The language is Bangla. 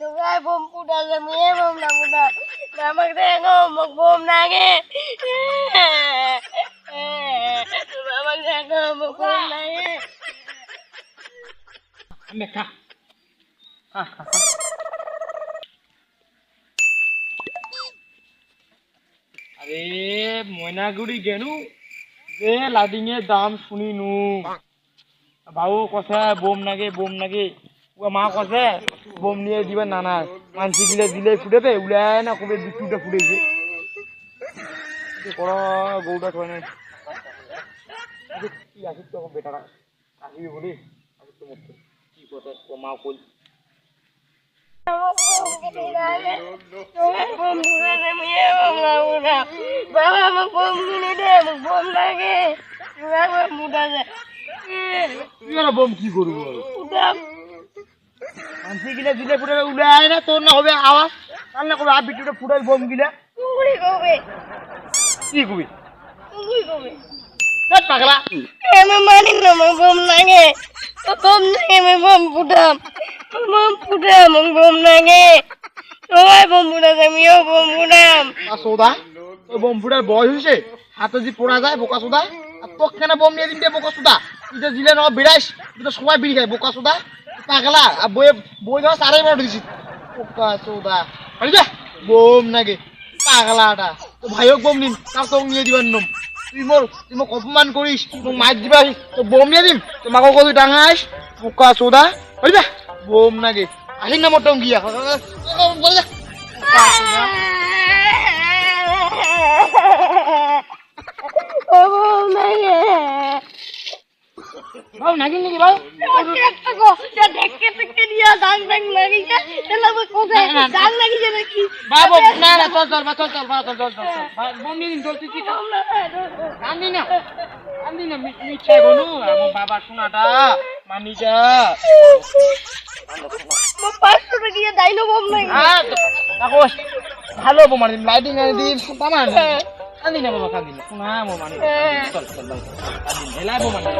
তোকে বোম ফুটাছে মেয়ে বোম না ফুটা। আমাকে দেখো মোক বোম লাগে। আমাকে দেখো মোক আমি। আরে, ময়নাগুড়ি গেনু। যে লাডিংয়ের দাম শুনি নু বাবু কথা বোম নাগে বোম নাগে। ও মা কষে বোম নিয়ে দিবে নানা মানসি দিলে দিলে ফুটেবে উলাই না কবে বিটুটা ফুটেছে। কর গৌটা থয় নাই। কি আসিস তো বেটারা? আসবি বলি? আসিস তো মধ্যে কি কথা ও মা কই? বাবা বোম কিনে দে বোম লাগে আর বোম কি করব? গিলে দিলে ফুটাবে উলাই না তোর না হবে আওয়াজ। তার না করবে আর বিটুটা ফুটাই বোম গিলে। কুকুরি কবে? কি কবি কবে? দেখ পাগলা। আমি মানি না বোম লাগে তো বোম লাগে আমি বোম ফুটাম। বোম ফুটাম বোম লাগে সবাই বোম ফুটাছে আমিও বোম ফুটাম। সৌদা তোর বোম ফুটার বয়স হয়েছে? হাতে যদি পড়া যায় বোকা সোদা। আর তোকে কেন বোম নিয়ে দিন বোকা সোদা? তুই তো দিলে নয় বিড়াইস তুই তো সবাই বিড়ি খায় বোকা সোদা। পাগলা আর বই বই ধর সারাই বড় দিছি বোকা সোদা আরে যা বোম নাগে পাগলাটা তো ভাইওক বোম নিন তার তোকে নিয়ে দিবার নম তুই মোর তুই মোক অপমান করিস মোক মার দিবা তো বোম নিয়ে দিম তো মাকে কবি ডাঙাইস বোকা সোদা আরে যা বোম নাগে আহিন না মোটম গিয়া বলে যা ও বোম লাগে ভাও নাগিন নাকি ভাও একটা গো যা দেখতে দেখতে দিয়া দাগ দাগ লাগিছে এলা মই কোথায়? না, না। দাগ লাগিছে নাকি বাবু না না চল চল চল চল চল চল চল চল। বা- বোম নিয়ে দিন চল কি কান্দি না। কান্দি না মিছে গনু আমার বাবা শোনাটা মানি যা। পাঁচশো টাকা দাইলো বোম লাগে ভালো বোমা দিন লাইটিং এনে দিন তামান কান্দি না। বাবা কান্দি না শোনা বোমা নিয়ে চল চল কান্দি না এলাই বোমা নিয়ে